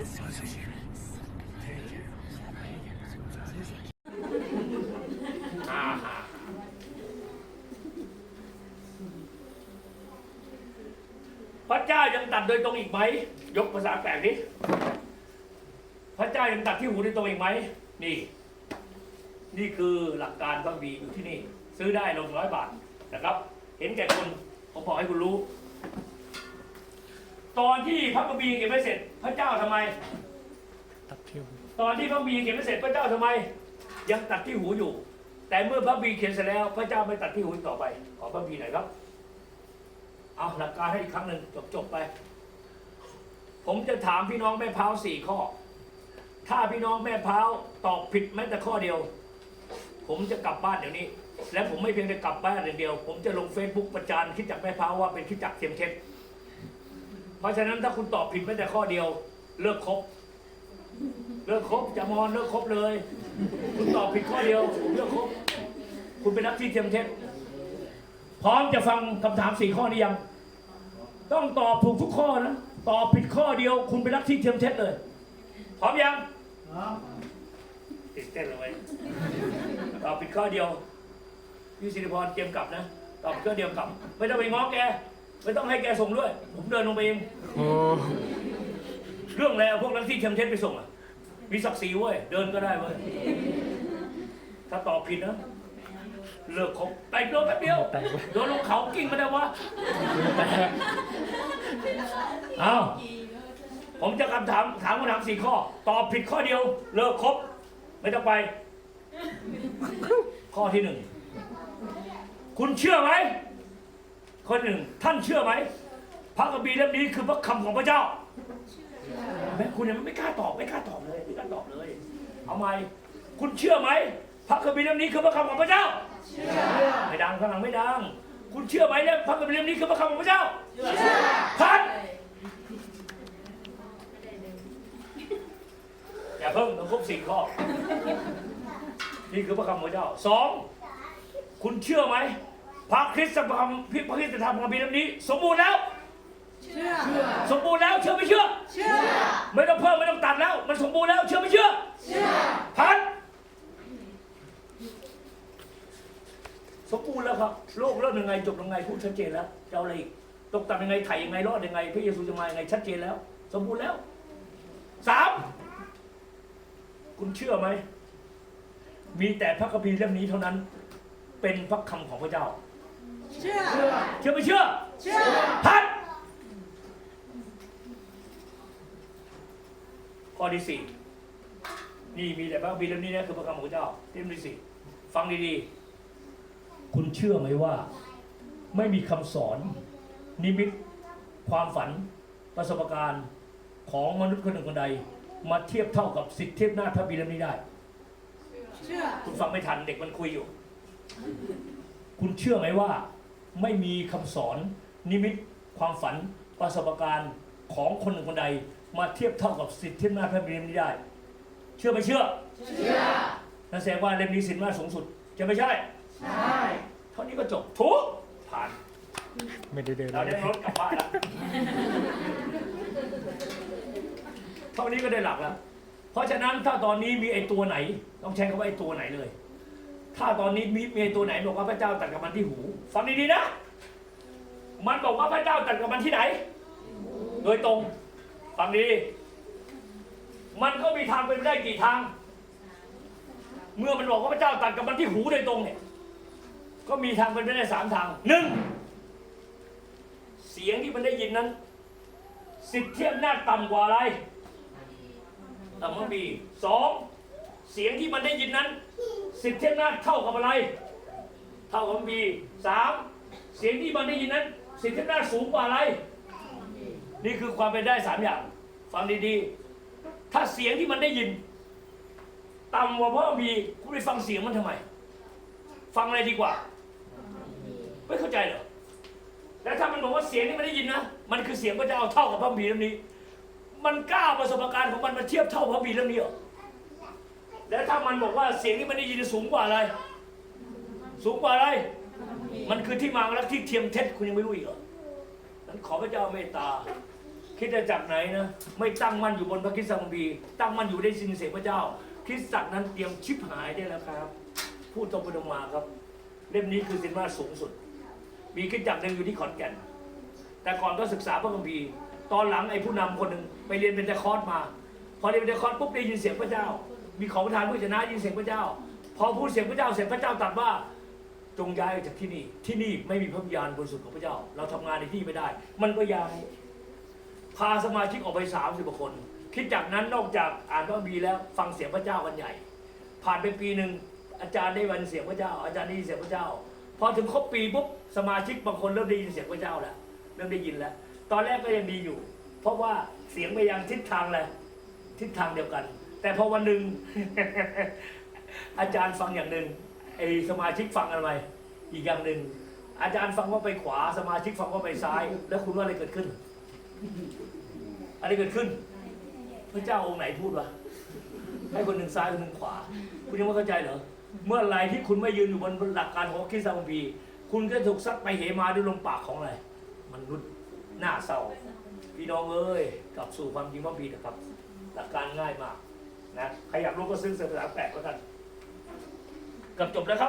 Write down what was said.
พระเจ้ายังตัดโดยตรงอีกไหม ยกภาษาแปลกดิพระเจ้ายังตัดที่หูโดยตรงอีกไหม นี่ นี่คือหลักการพระบีอยู่ที่นี่ ซื้อได้ลงร้อยบาทนะครับ เห็นแก่คนผมบอกให้คุณรู้ ตอนที่พระกบีเก็บไม่เสร็จ พระเจ้าทำไม ตัดที่ยวตอนที่พระบีเขียนไม่เสร็จพระเจ้าทำไม ยังตัดที่หูอยู่ แต่เมื่อพระบีเขียนเสร็จแล้วพระเจ้าไม่ตัดที่หูต่อไป ขอพระบีหน่อยครับ เอาหลักการให้อีกครั้งหนึ่งจบจบไป ผมจะถามพี่น้องแม่พร้าวสี่ข้อ ถ้าพี่น้องแม่พร้าวตอบผิดแม้แต่ข้อเดียว ผมจะกลับบ้านเดี๋ยวนี้ และผมไม่เพียงแต่กลับบ้านอย่างเดียว ผมจะลงเฟซบุ๊กประจานคิดจักแม่พร้าวว่าเป็นคิดจักเทียมเท็จ เพราะฉะนั้นถ้าคุณตอบผิดแม้แต่ข้อเดียว เลิกคบเลิกคบจะมอนเลิกคบเลย คุณตอบผิดข้อเดียวเลิกคบคุณเป็นนักที่เทียมเท็จพร้อมจะฟังคำถามสี่ข้อนี้ยัง ต้องตอบถูกทุกข้อนะตอบผิดข้อเดียว คุณเป็นนักที่เทียมเท็จเลยพร้อมยังติดเต้นเลยตอบผิดข้อเดียวพี่สิริพรเตรียมกลับนะตอบข้อเดียวกลับ ไม่ต้องไปง้อแก ไม่ต้องให้แกส่งด้วย ผมเดินลงไปเองโอ้เรื่องอะไรเอาพวกนักที่เทียมเท็จไปส่งอะ มีศักดิ์ศรีเว้ย เดินก็ได้เว้ย ถ้าตอบผิดนะ เลิกคบไปโดนแป๊บเดียวแตกเลยโดนลงเขากิ้งมาได้วะแตกเอาผมจะคำถามถามคำถามสี่ข้อ ตอบผิดข้อเดียว เลิกคบไม่ต้องไป ข้อที่หนึ่ง คุณเชื่อไหม ข้อหนึ่งท่านเชื่อไหมพระคัมภีร์เล่มนี้คือพระคำของพระเจ้าแม่คุณยังไม่กล้าตอบไม่กล้าตอบเลยไม่กล้าตอบเลย เอาไหมคุณเชื่อไหมพระคัมภีร์เล่มนี้คือพระคำของพระเจ้าเชื่อไม่ดังข้างหลังไม่ดัง คุณเชื่อไหมเนี่ยพระคัมภีร์เล่มนี้คือพระคำของพระเจ้าเชื่อพันอย่าเพิ่งต้องครบสี่ข้อนี่คือพระคำของพระเจ้าสองคุณเชื่อไหม พระคริสต์ธรรมพระคริสต์ธรรมคัมภีร์เล่มนี้ สมบูรณ์แล้ว เชื่อ สมบูรณ์แล้วเชื่อไม่เชื่อ เชื่อ ไม่ต้องเพิ่มไม่ต้องตัดแล้ว มันสมบูรณ์แล้วเชื่อไม่เชื่อ เชื่อ พันสมบูรณ์แล้วครับ โลกเริ่มยังไงจบยังไงพูดชัดเจนแล้วจะเอาอะไรอีกตกต่ำยังไงไถ่ยังไงรอดยังไงพระเยซูจะมายังไงชัดเจนแล้ว สมบูรณ์แล้วสามคุณเชื่อไหม มีแต่พระคัมภีร์เล่มนี้เท่านั้น เป็นพระคำของพระเจ้า เชื่อ เชื่อไม่เชื่อ เชื่อ พันข้อที่สี่นี่มีแต่พระคัมภีร์เล่มนี้นะคือพระคำของพระเจ้าเล่มที่สี่ฟังดีๆ คุณเชื่อไหมว่า ไม่มีคำสอน นิมิต ความฝัน ประสบการณ์ของมนุษย์คนหนึ่งคนใด มาเทียบเท่ากับสิทธิเทียบหน้าจพระคัมภีร์เล่มนี้ได้ เชื่อ คุณฟังไม่ทันเด็กมันคุยอยู่ คุณเชื่อไหมว่า ไม่มีคำสอน นิมิตความฝันประสบการณ์ของคนหนึ่งคนใด มาเทียบเท่ากับสิทธิอำนาจพระบิดานี้ได้ เชื่อไม่เชื่อเชื่อนั่นแสดงว่าเล่มนี้สินอำนาจสูงสุดจะไม่ใช่ ใช่เท่านี้ก็จบถูกผ่าน ไม่ได้เดินเราเลได้ยรถกลับบ้านแล้วเท่านี้ก็ได้หลักแล้ว เพราะฉะนั้นถ้าตอนนี้มีไอ้ตัวไหน ต้องใช้คำว่าไอ้ตัวไหนเลย ถ้าตอนนี้มีเมีไอ้ตัวไหนบอกว่าพระเจ้าตัดกับมันที่หู ฟังดีๆนะ มันบอกว่าพระเจ้าตัดกับมันที่ไหน โดยตรง ฟังดี มันก็มีทางเป็นไปได้กี่ทาง เมื่อมันบอกว่าพระเจ้าตัดกับมันที่หูโดยตรงเนี่ย ก็มีทางเป็นไปได้สามทางหนึ่งเสียงที่มันได้ยินนั้น สิทธิอำนาจต่ำกว่าอะไรต่ำกว่าบีสองเสียงที่มันได้ยินนั้น สิทธิอำนาจเท่ากับอะไร เท่ากับบีสามเสียงที่มันได้ยินนั้น สิทธิอำนาจสูงกว่าอะไร นี่คือความเป็นได้สามอย่างฟังดีๆ ถ้าเสียงที่มันได้ยินต่ำกว่าพ่อบีคุณไปฟังเสียงมันทำไม ฟังอะไรดีกว่า ไม่เข้าใจเหรอแล้วถ้ามันบอกว่าเสียงที่มันได้ยินนะมันคือเสียงพระเจ้าเท่ากับพระบีเล่มนี้ มันกล้าประสบการณ์ของมันมาเทียบเท่าพระบีเล่มนี้เหรอ แล้วถ้ามันบอกว่าเสียงที่มันได้ยินสูงกว่าอะไร สูงกว่าอะไร มันคือที่มาของรักที่เทียมเท็จคุณยังไม่รู้อีกเหรอนั้นขอพระเจ้าเมตตา คิดจะจากไหนนะ ไม่ตั้งมั่นอยู่บนพระคริสตคัมภีตั้งมั่นอยู่ในสินเสียงพระเจ้าคริสตจักรนั้นเตรียมชิบหายได้แล้วครับ พูดตรงไปตรงมาครับ เล่มนี้คือสินมาสูงสุด มีคริสตจักหนึ่งอยู่ที่ขอนแก่น แต่ก่อนก็ศึกษาพระคัมภีร์ตอนหลังไอ้ผู้นำคนหนึ่งไปเรียนเป็นเตคอร์สมา พอเรียนเป็นเตคอร์สปุ๊บได้ยินเสียงพระเจ้า มีของประทานผู้ชนะยินเสียงพระเจ้า พอพูดเสียงพระเจ้าเสร็จพระเจ้าตรัสว่าจงย้ายออกจากที่นี่ ที่นี่ไม่มีพระวิญญาณบริสุทธิ์ของพระเจ้า เราทำงานในที่ไม่ได้ มันก็ย้ายพาสมาชิกออกไปสามสิบคน คิดจากนั้นนอกจากอ่านพระคัมภีแล้วฟังเสียงพระเจ้ากันใหญ่ ผ่านไปปีหนึ่งอาจารย์ได้วันเสียงพระเจ้า อาจารย์ได้ยินเสียงพระเจ้า พอถึงครบปีปุ๊บสมาชิกบางคนเริ่มได้ยินเสียงพระเจ้าแล้วเริ่มได้ยินแล้ว ตอนแรกก็ยังดีอยู่ เพราะว่าเสียงไปยังทิศทางเลยทิศทางเดียวกัน แต่พอวันหนึ่ง อาจารย์ฟังอย่างหนึ่งไอสมาชิกฟังอะไรอีกอย่างหนึ่งอาจารย์ฟังว่าไปขวาสมาชิกฟังว่าไปซ้าย แล้วคุณว่าอะไรเกิดขึ้น อะไรเกิดขึ้น พระเจ้าองค์ไหนพูดวะให้คนหนึ่งซ้ายคนหนึ่งขวา คุณยังไม่เข้าใจเหรอเมื่อไรที่คุณไม่ยืนอยู่บนหลักการของคริสตคัมภีร์คุณก็ถูกซัดไปเหมาด้วยลมปากของอะไรมนุษย์หน้าเศร้าพี่น้องเอ้ยกลับสู่ความจริงพระบีนะครับ หลักการง่ายมาก นะใครอยากรู้ก็ซื้อเสือภาษาแปดก็กันเกับจบแล้วครับ